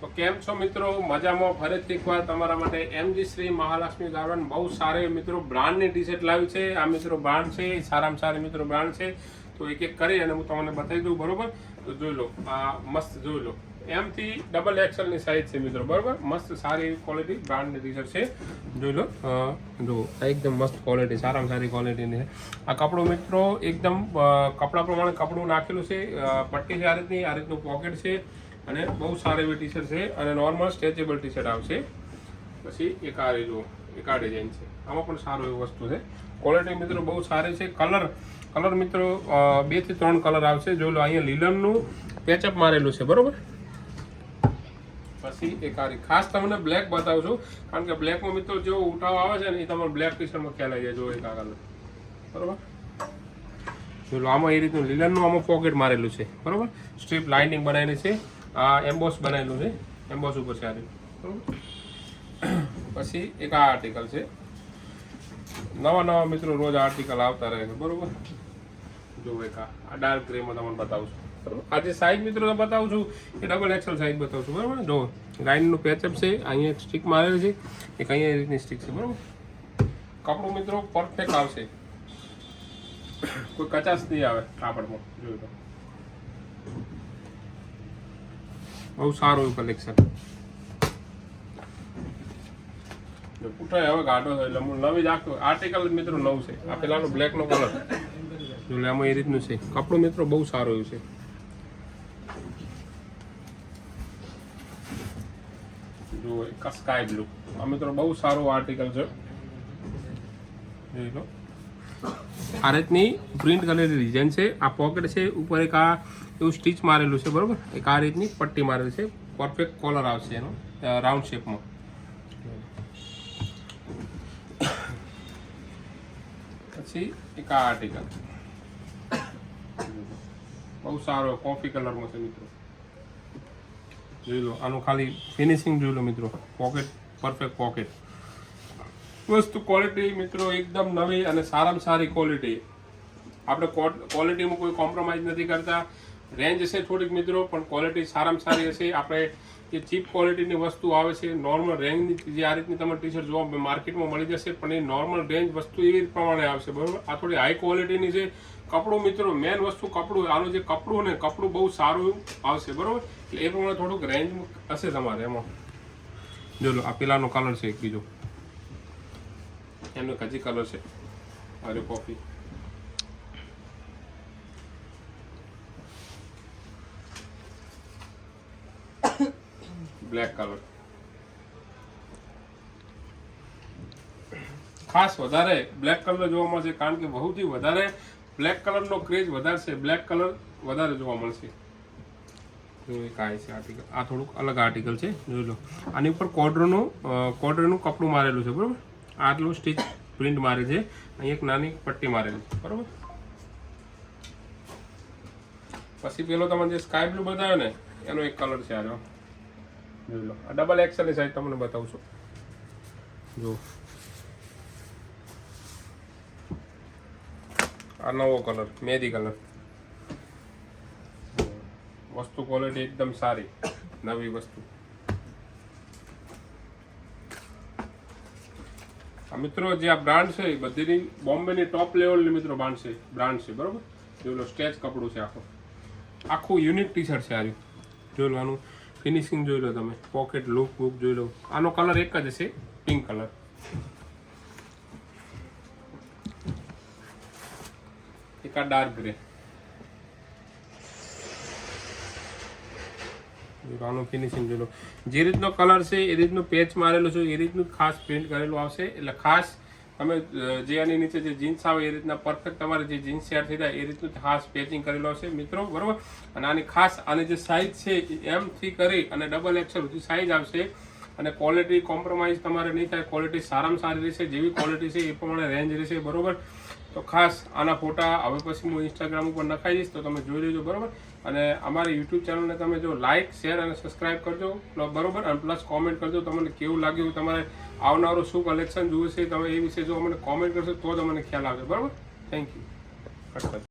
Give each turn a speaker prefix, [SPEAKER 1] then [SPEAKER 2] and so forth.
[SPEAKER 1] તો કેમ છો મિત્રો? મજામાં? ફરીથી એકવાર તમારા માટે એમજી શ્રી મહાલક્ષ્મી ગાર્ડન બહુ સારી મિત્રો બ્રાન્ડની ટી શર્ટ લાવી છે. આ મિત્રો બ્રાન્ડ છે સારામાં સારી મિત્રો બ્રાન્ડ છે. તો એક એક કરી અને હું તમને બતાવી દઉં, બરોબર? તો જોઈ લો, આ મસ્ત જોઈ લો. એમથી ડબલ એક્સલની સાઇઝ છે મિત્રો, બરોબર? મસ્ત સારી ક્વોલિટી બ્રાન્ડની ટી શર્ટ છે. જોઈ લો જો એકદમ મસ્ત ક્વોલિટી સારામાં સારી ક્વોલિટીની છે. આ કપડું મિત્રો એકદમ કપડા પ્રમાણે કપડું નાખેલું છે. પટ્ટી છે આ રીતની, આ રીતનું પોકેટ છે. અને બહુ સારી એવી ટી શર્ટ છે અને નોર્મલ સ્ટ્રેચેબલ ટી શર્ટ આવશે. પછી એક આ જો એક આ ડિઝાઇન છે. આમાં પણ સારું એવું વસ્તુ છે. ક્વોલિટી મિત્રો બહુ સારી છે. કલર કલર મિત્રો બેથી ત્રણ કલર આવશે. જો અહીંયા લીલમનું પેચઅપ મારેલું છે, બરોબર? પછી એક આ ખાસ તમને બ્લેક બતાવું છું. કારણ કે બ્લેકમાં મિત્રો જો ઉઠાવ આવે છે ને, એ તમારે બ્લેક ટી શર્ટમાં ખ્યાલ આવી જાય જો એક આ કલર બરોબર? જો આમાં એ રીતનું લીલનનું આમાં પોકેટ મારેલું છે. બરોબર? સ્ટ્રીપ લાઇનિંગ બનાવેલી છે. આ એમ્બોસ બનાવેલું છે. એમ્બોસ ઉપર છે આ બરોબર? પછી એક આ આર્ટિકલ છે. નવા નવા મિત્રો રોજ આર્ટિકલ આવતા રહે છે. બરોબર? જો એક આ ડાર્ક ગ્રેમાં તમને બતાવું છું. બરોબર? આ જે સાઈઝ મિત્રો તમને બતાવું છું, એ ડબલ એક્સેલ સાઈઝ બતાવું છું. બરાબર જો લાઇનનું પેચઅપ છે, અહીંયા એક સ્ટીક મારેલ છે. એક અહીંયા રીતની સ્ટીક છે. બરાબર? કપડું મિત્રો પરફેક્ટ આવશે. કોઈ કચાશ નહીં આવે કાપડમાં, જોયું તો. બહુ સારું એવું કલેક્શન જો પૂઠાય હવે ગાઢો એટલે હું નવી જ આર્ટિકલ મિત્રો નવું છે. આ પેલાનો બ્લેકનો કલર જો લે, આમાં એ રીતનું છે. કપડું મિત્રો બહુ સારું એવું છે. જો એક સ્કાય બ્લુ આ મિત્રો બહુ સારું આર્ટિકલ છે. આ રીતની પ્રિન્ટ કરેલી ડિઝાઇન છે. આ પોકેટ છે. ઉપર એક આ એવું સ્ટીચ મારેલું છે, બરાબર? એક આ રીતની પટ્ટી મારેલી છે. પરફેક્ટ કોલર આવશે એનો રાઉન્ડ શેપમાં પછી એક આ આર્ટિકલ બહુ સારો કોફી કલરમાં છે મિત્રો. જોઈ લો, આનું ખાલી ફિનિશિંગ જોઈ લો મિત્રો. પોકેટ પરફેક્ટ પોકેટ વસ્તુ ક્વોલિટી મિત્રો, એકદમ નવી અને સારામાં સારી ક્વોલિટી આપણે ક્વોલિટીમાં કોઈ કોમ્પ્રોમાઇઝ નથી કરતા. રેન્જ હશે થોડીક મિત્રો, પણ ક્વોલિટી સારામાં સારી હશે. આપણે જે ચીપ ક્વોલિટીની વસ્તુ આવે છે નોર્મલ રેન્જની જે આ રીતની તમને ટી શર્ટ જોવા માર્કેટમાં મળી જશે, પણ એ નોર્મલ રેન્જ વસ્તુ એવી પ્રમાણે આવશે, બરાબર? આ થોડી હાઈ ક્વોલિટીની છે. કપડું મિત્રો મેન વસ્તુ કપડું, આનું જે કપડું ને કપડું બહુ સારું આવશે, બરાબર? એટલે એ પ્રમાણે થોડુંક રેન્જ હશે તમારે એમાં. જો આ પેલાનો કલર છે એક બીજો. એનો હજી કલર છે. અરે કોફી બ્લેક કલર ખાસ વધારે બ્લેક કલર જોવા મળશે કારણ કે બહુથી વધારે બ્લેક કલરનો ક્રેઝ વધારે છે બ્લેક કલર વધારે જોવા મળશે. આ આર્ટિકલ આ થોડુંક અલગ આર્ટિકલ છે. જોઈ લો. આની ઉપર કોડરનું કોડરનું કપડું મારેલું છે, બરોબર? આટલું સ્ટીચ પ્રિન્ટ મારે છે. અહીં એક નાની પટ્ટી મારેલી બરોબર? પછી પેલો તમે જે સ્કાય બ્લુ બતાવ્યો ને, એનો એક કલર છે આનો જોઈ લો. આ ડબલ એક્સેલની સાઈઝ તમને બતાવું છું. જો આ નવો કલર મેદી કલર વસ્તુ ક્વોલિટી એકદમ સારી, નવી વસ્તુ. આ મિત્રો જે આ બ્રાન્ડ છે, એ બધીની બોમ્બેની ટોપ લેવલની મિત્રો બ્રાન્ડ છે બ્રાન્ડ છે, બરાબર? જોઈ લો સ્ટેચ કપડું છે આખું. આખું યુનિક ટી શર્ટ છે આ. જોઈ લો ફિનિશિંગ જોઈ લો તમે. પોકેટ લુક વુક જોઈ લો. આનો કલર એક જ હશે. પિંક કલર એક આ ડાર્ક ગ્રે આનું ફિનિશિંગ જોઈ લો. જે રીતનો કલર છે, એ રીતનું પેચ મારેલું છે, એ રીતનું ખાસ પ્રિન્ટ કરેલું આવશે. એટલે ખાસ તમે જે આની નીચે જે જીન્સ આવે એ રીતના પરફેક્ટ તમારે જે જીન્સ તૈયાર થઈ જાય એ રીતનું ખાસ પેચિંગ કરેલું છે મિત્રો, બરોબર? અને આની ખાસ, આની જે સાઇઝ છે એમ થી કરી અને ડબલ એક્સેલ સુધી સાઇઝ આવશે. અને ક્વોલિટી કોમ્પ્રોમાઇઝ તમારે નહીં થાય. ક્વોલિટી સારામાં સારી રહેશે. જેવી ક્વોલિટી છે એ પ્રમાણે રેન્જ રહેશે, બરોબર? તો ખાસ આના ફોટા, હવે પછી હું ઇન્સ્ટાગ્રામ ઉપર નખાઈ દઈશ, તો તમે જોઈ લેજો, બરોબર? અને અમારી યુટ્યુબ ચેનલને તમે જો લાઇક શેર અને સબસ્ક્રાઇબ કરજો. બરોબર? અને પ્લસ કોમેન્ટ કરજો તમને કેવું લાગ્યું તમારે આવનારું શું કલેક્શન જોયું છે તમે એ વિશે જો અમને કોમેન્ટ કરશો તો જ અમને ખ્યાલ આવશે. બરાબર? Thank you